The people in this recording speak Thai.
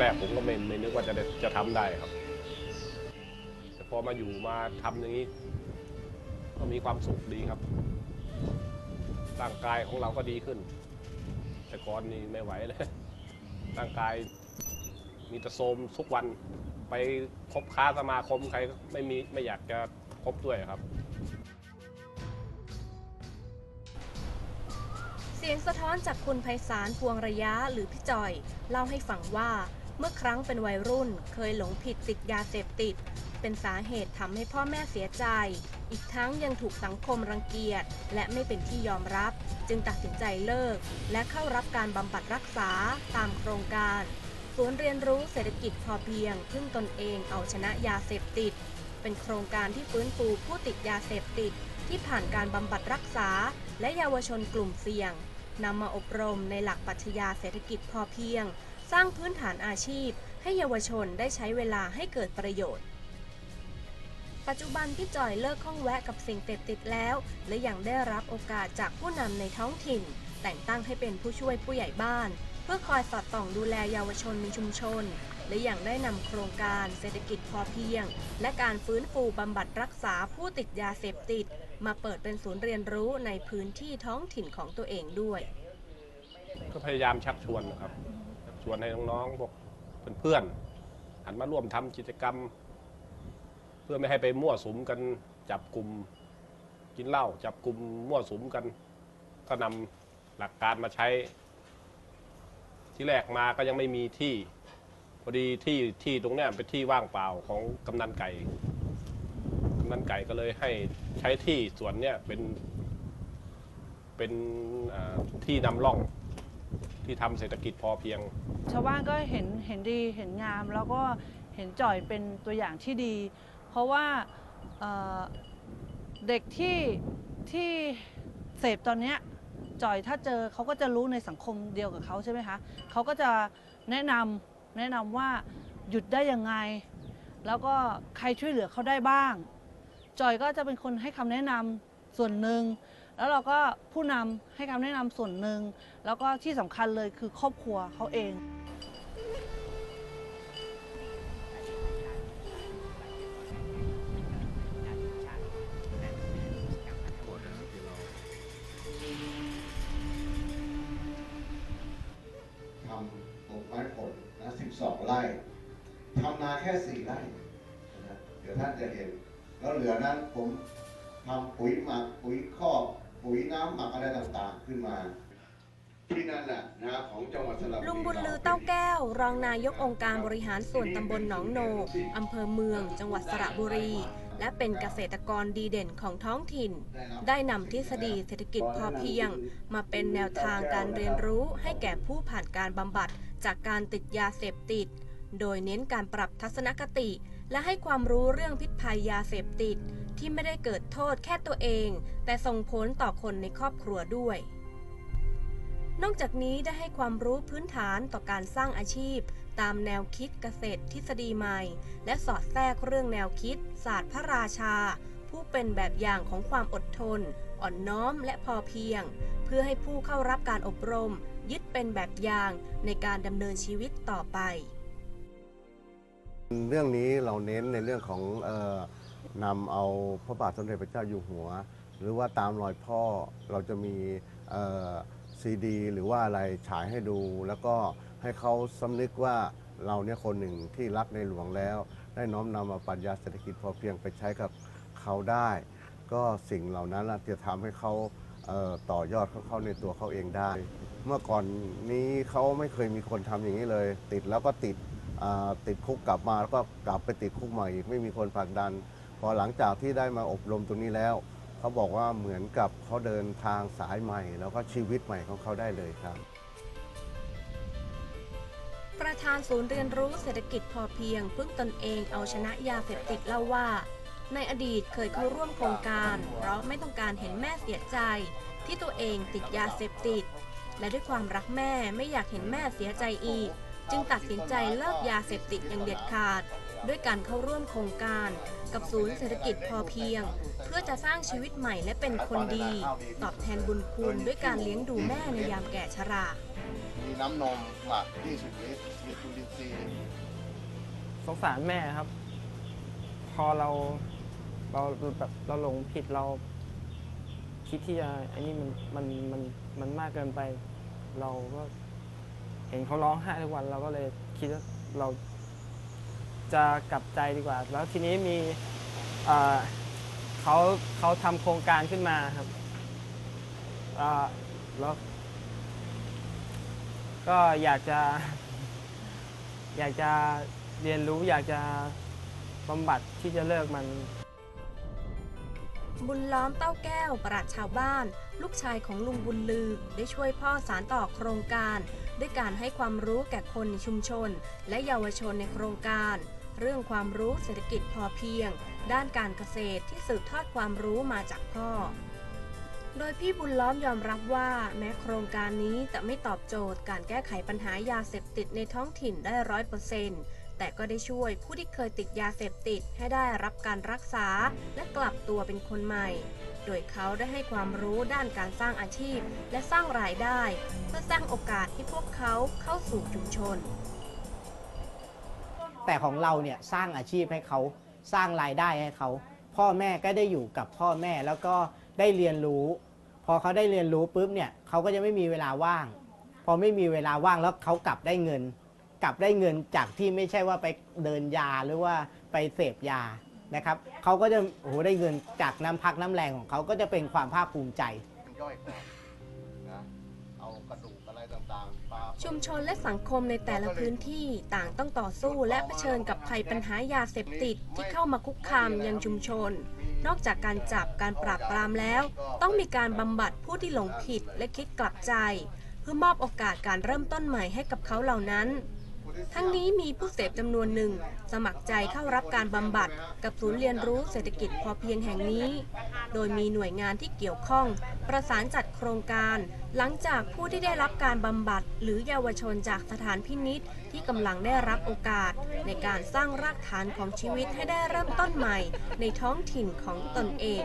แรกๆผมก็ไม่ไม่นึกว่าจะได้จะทำได้ครับ แต่พอมาอยู่มาทำอย่างนี้ ก็มีความสุขดีครับ ร่างกายของเราก็ดีขึ้น แต่ก่อนนี่ไม่ไหวเลยร่างกายมีแต่โทรมทุกวันไปคบค้าสมาคมใครไม่มีไม่อยากจะคบด้วยครับ เสียงสะท้อนจากคุณไพศาลพวงระยะหรือพี่จอย เล่าให้ฟังว่า เมื่อครั้งเป็นวัยรุ่น เคยหลงผิดติดยาเสพติด เป็นสาเหตุทำให้พ่อแม่เสียใจ อีกทั้งยังถูกสังคมรังเกียจ และไม่เป็นที่ยอมรับ จึงตัดสินใจเลิก และเข้ารับการบำบัดรักษาตามโครงการศูนย์เรียนรู้เศรษฐกิจพอเพียง พึ่งตนเองเอาชนะยาเสพติด เป็นโครงการที่ฟื้นฟูผู้ติดยาเสพติด ที่ผ่านการบำบัดรักษา และเยาวชนกลุ่มเสี่ยงนำมาอบรมในหลักปรัชญาเศรษฐกิจพอเพียง สร้างพื้นฐานอาชีพ ให้เยาวชนได้ใช้เวลาให้เกิดประโยชน์ ปัจจุบันพี่จอยเลิกข้องแวะกับสิ่งเสพติดแล้ว และยังได้รับโอกาสจากผู้นำในท้องถิ่น แต่งตั้งให้เป็นผู้ช่วยผู้ใหญ่บ้าน เพื่อคอยสอดส่องดูแลเยาวชนในชุมชน และยังได้นำโครงการเศรษฐกิจพอเพียง และการฟื้นฟูบำบัดรักษาผู้ติดยาเสพติด มาเปิดเป็นศูนย์เรียนรู้ในพื้นที่ท้องถิ่นของตัวเองด้วยก็พยายามชักชวนนะครับ ชวนให้น้องๆพวกเพื่อนๆหันมาร่วมทำกิจกรรม เพื่อไม่ให้ไปมั่วสุมกันจับกลุ่มกินเหล้าจับกลุ่มมั่วสุมกัน ก็นำหลักการมาใช้ ที่แรกมาก็ยังไม่มีที่พอดีที่ที่ตรงนี้เป็นที่ว่างเปล่าของกำนันไก่กำนันไก่ก็เลยให้ใช้ที่ส่วนเนี้ยเป็นเป็นที่นำร่อง ที่ทำเศรษฐกิจพอเพียง ชาวบ้านก็เห็นเห็นดีเห็นงาม แล้วก็เห็นจ่อยเป็นตัวอย่างที่ดี เพราะว่าเอ่อเด็กที่ที่เสพตอนเนี้ยจ่อยถ้าเจอเขาก็จะรู้ในสังคมเดียวกับเขาใช่ไหมคะเขาก็จะแนะนำแนะนำว่าหยุดได้ยังไง แล้วก็ใครช่วยเหลือเขาได้บ้าง จอยก็จะเป็นคนให้คำแนะนำส่วนหนึ่ง แล้วเราก็ผู้นำให้คำแนะนำส่วนหนึ่ง แล้วก็ที่สำคัญเลยคือครอบครัวเขาเอง ทำปลูกไม้ผลนะ12 ไร่ ทำนาแค่ 4 ไร่นะเดี๋ยวท่านจะเห็น แล้วเหลือนั้นผมทำปุ๋ยหมักปุ๋ยคอก ปุ๋ยน้ำหมักอะไรต่างๆขึ้นมา ที่นั่นแหละนะของจังหวัดสระบุรีลุงบุญลือเต้าแก้ว รองนายกองค์การบริหารส่วนตำบลหนองโนอำเภอเมือง จังหวัดสระบุรี และเป็นเกษตรกรดีเด่นของท้องถิ่น ได้นำทฤษฎีเศรษฐกิจพอเพียง มาเป็นแนวทางการเรียนรู้ให้แก่ผู้ผ่านการบำบัดจากการติดยาเสพติด โดยเน้นการปรับทัศนคติ และให้ความรู้เรื่องพิษภัยยาเสพติด ที่ไม่ได้เกิดโทษแค่ตัวเอง แต่ส่งผลต่อคนในครอบครัวด้วย นอกจากนี้ได้ให้ความรู้พื้นฐานต่อการสร้างอาชีพ ตามแนวคิดเกษตรทฤษฎีใหม่ และสอดแทรกเรื่องแนวคิด ศาสตร์พระราชา ผู้เป็นแบบอย่างของความอดทน อ่อนน้อมและพอเพียง เพื่อให้ผู้เข้ารับการอบรมยึดเป็นแบบอย่างในการดำเนินชีวิตต่อไป เรื่องนี้เราเน้นในเรื่องของออนำเอาพระบาทสมเด็จพระเจ้าอยู่หัว หรือว่าตามรอยพ่อเราจะมีซีดี หรือว่าอะไรฉายให้ดู แล้วก็ให้เขาสำนึกว่าเราเนี่ยคนหนึ่งที่รักในหลวงแล้ว ได้น้อมนำมาปรัชญาเศรษฐกิจพอเพียงไปใช้กับเขาได้ ก็สิ่งเหล่านั้นะจะทำให้เขาเต่อยอดเขาในตัวเขาเองได้ เมื่อก่อนนี้เขาไม่เคยมีคนทำอย่างนี้เลย ติดแล้วก็ติด ติดคุกกลับมาแล้วก็กลับไปติดคุกใหม่อีกไม่มีคนผลักดัน พอหลังจากที่ได้มาอบรมตรงนี้แล้ว เขาบอกว่าเหมือนกับเขาเดินทางสายใหม่ แล้วก็ชีวิตใหม่ของเขาได้เลยครับ ประธานศูนย์เรียนรู้เศรษฐกิจพอเพียง พึ่งตนเองเอาชนะยาเสพติดเล่าว่า ในอดีตเคยเข้าร่วมโครงการ เพราะไม่ต้องการเห็นแม่เสียใจ ที่ตัวเองติดยาเสพติด และด้วยความรักแม่ไม่อยากเห็นแม่เสียใจอีก จึงตัดสินใจเลิกยาเสพติดอย่างเด็ดขาด ด้วยการเข้าร่วมโครงการ กับศูนย์เศรษฐกิจพอเพียง เพื่อจะสร้างชีวิตใหม่และเป็นคนดี ตอบแทนบุญคุณด้วยการเลี้ยงดูแม่ในยามแก่ชรา มีน้ำนมหมัก20ลิตรมีจุลินทรีย์สงสารแม่ครับ พอเราเราแบบเราหลงผิดเรา คิดที่จะไอ้นี่มันมันมันมันมากเกินไป เราก็ เห็นเขาร้องไห้ทุกวันเราก็เลยคิดว่าเราจะกลับใจดีกว่า แล้วทีนี้มีเอ่อเขาเขาทำโครงการขึ้นมาครับอ่าแล้วก็อยากจะ อยากจะเรียนรู้อยากจะบำบัดที่จะเลิกมัน บุญล้อมเต้าแก้วปราชชาวบ้าน ลูกชายของลุงบุญลือ ได้ช่วยพ่อสารต่อโครงการ ด้วยการให้ความรู้แก่คนในชุมชน และเยาวชนในโครงการ เรื่องความรู้เศรษฐกิจพอเพียง ด้านการเกษตรที่สืบทอดความรู้มาจากพ่อ โดยพี่บุญล้อมยอมรับว่าแม้โครงการนี้จะไม่ตอบโจทย์การแก้ไขปัญหายาเสพติดในท้องถิ่นได้ร้อยเปอร์เซ็นต์ แต่ก็ได้ช่วยผู้ที่เคยติดยาเสพติดให้ได้รับการรักษาและกลับตัวเป็นคนใหม่ โดยเขาได้ให้ความรู้ด้านการสร้างอาชีพ และสร้างรายได้ เพื่อสร้างโอกาสให้พวกเขาเข้าสู่ชุมชน แต่ของเราเนี่ยสร้างอาชีพให้เขาสร้างรายได้ให้เขา พ่อแม่ก็ได้อยู่กับพ่อแม่แล้วก็ได้เรียนรู้ พอเขาได้เรียนรู้ปุ๊บเนี่ยเขาก็จะไม่มีเวลาว่าง พอไม่มีเวลาว่างแล้วเขากลับได้เงิน กลับได้เงินจากที่ไม่ใช่ว่าไปเดินยาหรือว่าไปเสพยานะครับเขาก็จะโอ้โหได้เงินจากน้ำพักน้ำแรงของเขาก็จะเป็นความภาคภูมิใจ ย่อยก่อนนะเอากระดูกอะไรต่างๆปลาชุมชนและสังคมในแต่ละพื้นที่ต่างต้องต่อสู้และเผชิญกับภัยปัญหายาเสพติดที่เข้ามาคุกคามยังชุมชน นอกจากการจับการปราบปรามแล้ว ต้องมีการบำบัดผู้ที่หลงผิดและคิดกลับใจ เพื่อมอบโอกาสการเริ่มต้นใหม่ให้กับเขาเหล่านั้น ทั้งนี้มีผู้เสพจำนวนหนึ่ง สมัครใจเข้ารับการบำบัด กับศูนย์เรียนรู้เศรษฐกิจพอเพียงแห่งนี้ โดยมีหน่วยงานที่เกี่ยวข้อง ประสานจัดโครงการ หลังจากผู้ที่ได้รับการบำบัด หรือเยาวชนจากสถานพินิษที่กำลังได้รับโอกาส ในการสร้างรากฐานของชีวิตให้ได้เริ่มต้นใหม่ ในท้องถิ่นของตนเอง